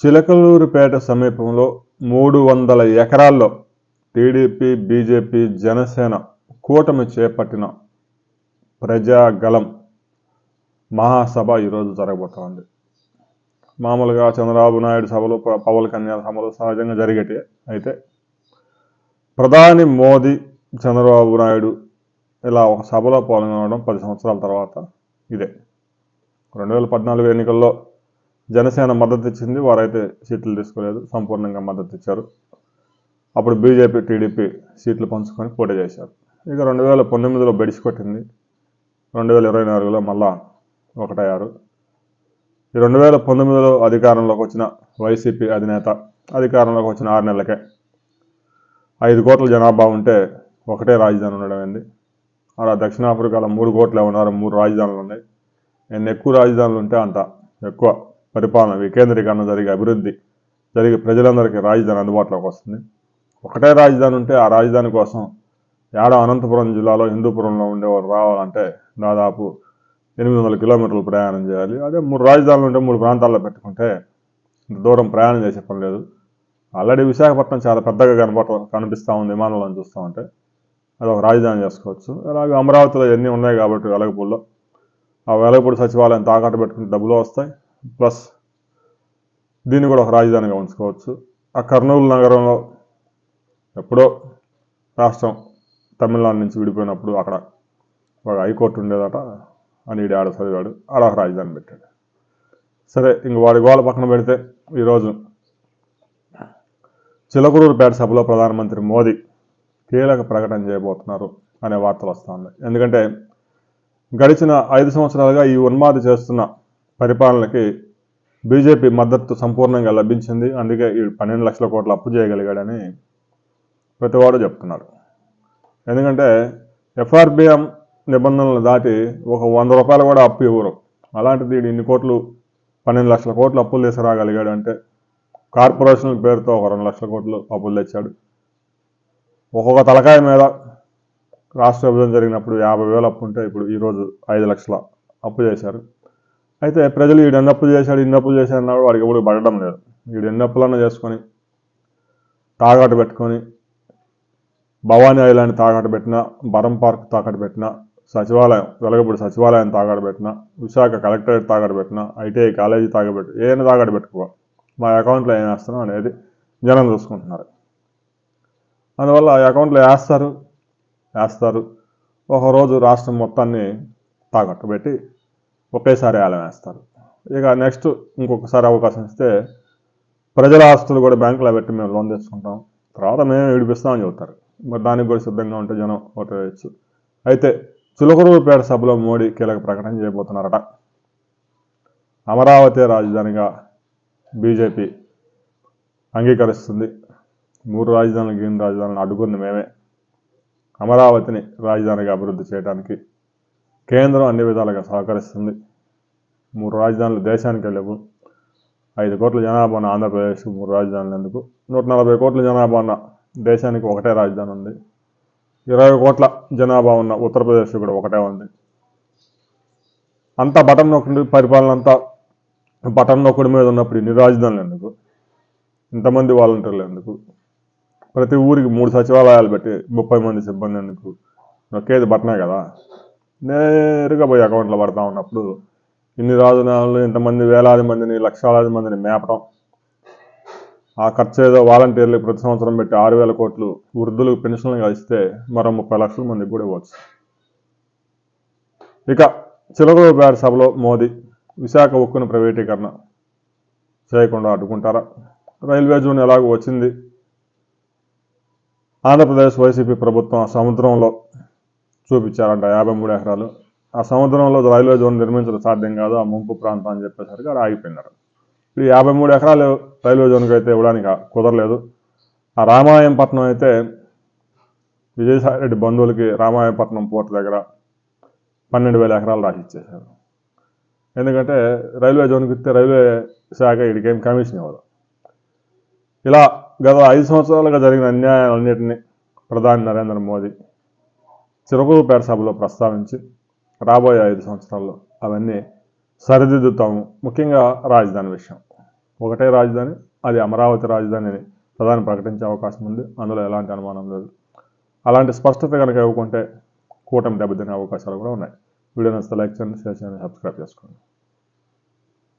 చిలకలూరుపేట సమీపంలో మూడు వందల ఎకరాల్లో టీడీపీ బీజేపీ జనసేన కూటమి చేపట్టిన ప్రజాగలం మహాసభ ఈరోజు జరగబోతోంది. మామూలుగా చంద్రబాబు నాయుడు సభలు పవన్ కళ్యాణ్ సభలు సహజంగా జరిగేటి అయితే ప్రధాని మోదీ చంద్రబాబు నాయుడు ఇలా ఒక సభలో పాల్గొనడం పది సంవత్సరాల తర్వాత ఇదే. రెండు వేల పద్నాలుగు ఎన్నికల్లో జనసేన మద్దతు ఇచ్చింది. వారైతే సీట్లు తీసుకోలేదు. సంపూర్ణంగా మద్దతు ఇచ్చారు. అప్పుడు బీజేపీ టీడీపీ సీట్లు పంచుకొని పోటీ చేశారు. ఇక రెండు వేల పంతొమ్మిదిలో బెడిసి కొట్టింది. రెండు వేల ఇరవై నాలుగులో మళ్ళా ఒకటయ్యారు. ఈ రెండు వేల పంతొమ్మిదిలో అధికారంలోకి వచ్చిన వైసీపీ అధినేత అధికారంలోకి వచ్చిన ఆరు నెలలకే ఐదు కోట్ల జనాభా ఉంటే ఒకటే రాజధాని ఉండడం ఏంది? అలా దక్షిణాఫ్రికాలో మూడు కోట్లే ఉన్నారు. మూడు రాజధానులు ఉన్నాయి. ఎన్ని ఎక్కువ రాజధానులు ఉంటే అంత ఎక్కువ. పరిపాలన వికేంద్రీకరణ జరిగే అభివృద్ధి జరిగే ప్రజలందరికీ రాజధాని అందుబాటులోకి వస్తుంది. ఒకటే రాజధాని ఉంటే ఆ రాజధాని కోసం ఏడ అనంతపురం జిల్లాలో హిందూపురంలో ఉండేవారు రావాలంటే దాదాపు ఎనిమిది వందల కిలోమీటర్లు ప్రయాణం చేయాలి. అదే మూడు రాజధానులు ఉంటే మూడు ప్రాంతాల్లో పెట్టుకుంటే ఇంత దూరం ప్రయాణం చేసే పని లేదు. ఆల్రెడీ విశాఖపట్నం చాలా పెద్దగా కనపడ కనిపిస్తూ ఉంది విమానంలో చూస్తామంటే అది ఒక రాజధాని చేసుకోవచ్చు. అలాగే అమరావతిలో ఎన్ని ఉన్నాయి కాబట్టి వెలగపూడిలో. ఆ వెలగపూడి సచివాలయం తాకట్టు పెట్టుకుని డబ్బులు వస్తాయి. ప్లస్ దీన్ని కూడా ఒక రాజధానిగా ఉంచుకోవచ్చు. ఆ కర్నూలు నగరంలో ఎప్పుడో రాష్ట్రం తమిళనాడు నుంచి విడిపోయినప్పుడు అక్కడ ఒక హైకోర్టు ఉండేదట అని ఈడు ఆడ చదివాడు. ఆడ ఒక రాజధాని పెట్టాడు. సరే ఇంక వాడి గోడ పక్కన పెడితే ఈరోజు చిలకూరుపేట సభలో ప్రధానమంత్రి మోదీ కీలక ప్రకటన చేయబోతున్నారు అనే వార్తలు వస్తూ ఉన్నాయి. ఎందుకంటే గడిచిన ఐదు సంవత్సరాలుగా ఈ ఉన్మాది చేస్తున్న పరిపాలనకి బీజేపీ మద్దతు సంపూర్ణంగా లభించింది. అందుకే ఈ పన్నెండు లక్షల కోట్లు అప్పు చేయగలిగాడని ప్రతివాడు చెప్తున్నారు. ఎందుకంటే ఎఫ్ఆర్బిఎం నిబంధనలు దాటి ఒక వంద రూపాయలు కూడా అప్పు ఇవ్వరు. అలాంటిది ఇన్ని కోట్లు పన్నెండు లక్షల కోట్లు అప్పులు తీసుకురాగలిగాడు అంటే కార్పొరేషన్ పేరుతో ఒక రెండు లక్షల కోట్లు అప్పులు తెచ్చాడు. ఒక్కొక్క తలకాయ మీద రాష్ట్ర విభజన జరిగినప్పుడు యాభై వేలు అప్పు ఉంటే ఇప్పుడు ఈరోజు ఐదు లక్షల అప్పు చేశారు. అయితే ప్రజలు వీడు ఎన్నప్పులు చేశాడు ఇన్నప్పులు చేశాడు అన్నాడు వాడికి ఎప్పుడు పడడం లేదు. వీడు ఎన్నప్పులన్నా చేసుకొని తాగాటు పెట్టుకొని భవానీ ఐలాండ్ తాకట్టు పెట్టిన బరం పార్క్ తాకట్టు పెట్టిన సచివాలయం వెలగపూడి సచివాలయం తాకట్టు పెట్టిన విశాఖ కలెక్టరేట్ తాకట్టు పెట్టిన ఐటీఐ కాలేజీ తాగబెట్టు ఏమైనా తాకట్టు పెట్టుకో. మా అకౌంట్లో ఏం వేస్తున్నాం అనేది జనం చూసుకుంటున్నారు. అందువల్ల ఆ అకౌంట్లో వేస్తారు వేస్తారు. ఒకరోజు రాష్ట్రం మొత్తాన్ని తాకట్టు పెట్టి ఒకేసారి ఆలం వేస్తారు. ఇక నెక్స్ట్ ఇంకొకసారి అవకాశం ఇస్తే ప్రజల ఆస్తులు కూడా బ్యాంకులో పెట్టి మేము లోన్ తీసుకుంటాం తర్వాత మేమే విడిపిస్తామని చెబుతారు. మరి దానికి కూడా సిద్ధంగా ఉంటే జనం ఓటు వేయచ్చు. అయితే చిలకరూరుపేట సభలో మోడీ కీలక ప్రకటన చేయబోతున్నారట. అమరావతి రాజధానిగా బీజేపీ అంగీకరిస్తుంది. మూడు రాజధానులు గ్రీన్ రాజధానులు అడ్డుకుంది మేమే. అమరావతిని రాజధానిగా అభివృద్ధి చేయడానికి కేంద్రం అన్ని విధాలుగా సహకరిస్తుంది. మూడు రాజధానులు దేశానికి లేవు ఐదు కోట్ల జనాభా ఉన్న ఆంధ్రప్రదేశ్ మూడు రాజధానులు ఎందుకు? నూట నలభై కోట్ల జనాభా ఉన్న దేశానికి ఒకటే రాజధాని ఉంది. ఇరవై కోట్ల జనాభా ఉన్న ఉత్తరప్రదేశ్ కూడా ఒకటే ఉంది. అంతా బటన్ నొక్కడి పరిపాలన అంతా బటన్ నొక్కడి మీద ఉన్నప్పుడు ఇన్ని రాజధానులు ఎందుకు? ఇంతమంది వాలంటీర్లు ఎందుకు? ప్రతి ఊరికి మూడు సచివాలయాలు పెట్టి ముప్పై మంది సిబ్బంది ఎందుకు? నొక్కేది బటనే కదా. నేరుగా పోయి అకౌంట్లో పడతా ఉన్నప్పుడు ఇన్ని రాజధానులు ఇంతమంది వేలాది మందిని లక్షలాది మందిని మేపడం ఆ ఖర్చు ఏదో వాలంటీర్లు ప్రతి సంవత్సరం పెట్టి ఆరు వేల కోట్లు వృద్ధులకు పెన్షన్లు కలిస్తే మరో ముప్పై లక్షల మందికి కూడా ఇవ్వచ్చు. ఇక చిలకలూరుపేట సభలో మోదీ విశాఖ ఉక్కును ప్రైవేటీకరణ చేయకుండా అడ్డుకుంటారా? రైల్వే జోన్ ఎలాగో వచ్చింది? ఆంధ్రప్రదేశ్ వైసీపీ ప్రభుత్వం ఆ సముద్రంలో చూపించారంట యాభై మూడు ఎకరాలు. ఆ సముద్రంలో రైల్వే జోన్ నిర్మించడం సాధ్యం కాదు ఆ ముంపు ప్రాంతం అని చెప్పేసరికి అక్కడ ఆగిపోయినారు. ఇప్పుడు యాభై మూడు ఎకరాలు రైల్వే జోన్కి అయితే ఇవ్వడానికి కుదరలేదు. ఆ రామాయంపట్నం అయితే విజయసాయి రెడ్డి బంధువులకి రామాయంపట్నం పోర్ట్ దగ్గర పన్నెండు వేల ఎకరాలు రాసి ఇచ్చేశారు. ఎందుకంటే రైల్వే జోన్కి ఇస్తే రైల్వే శాఖ ఇడికేం కమిషన్ ఇవ్వదు. ఇలా గత ఐదు సంవత్సరాలుగా జరిగిన అన్యాయాలన్నింటినీ ప్రధాని నరేంద్ర మోదీ చిరకూరుపేట సభలో ప్రస్తావించి రాబోయే ఐదు సంవత్సరాల్లో అవన్నీ సరిదిద్దుతాము. ముఖ్యంగా రాజధాని విషయం. ఒకటే రాజధాని అది అమరావతి రాజధాని అని ప్రధాని ప్రకటించే అవకాశం ఉంది. అందులో ఎలాంటి అనుమానం లేదు. అలాంటి స్పష్టత కనుక ఇవ్వకుంటే కూటమి దెబ్బతినే అవకాశాలు కూడా ఉన్నాయి. వీడియో నచ్చితే లైక్ చేయండి షేర్ చేయండి సబ్స్క్రైబ్ చేసుకోండి.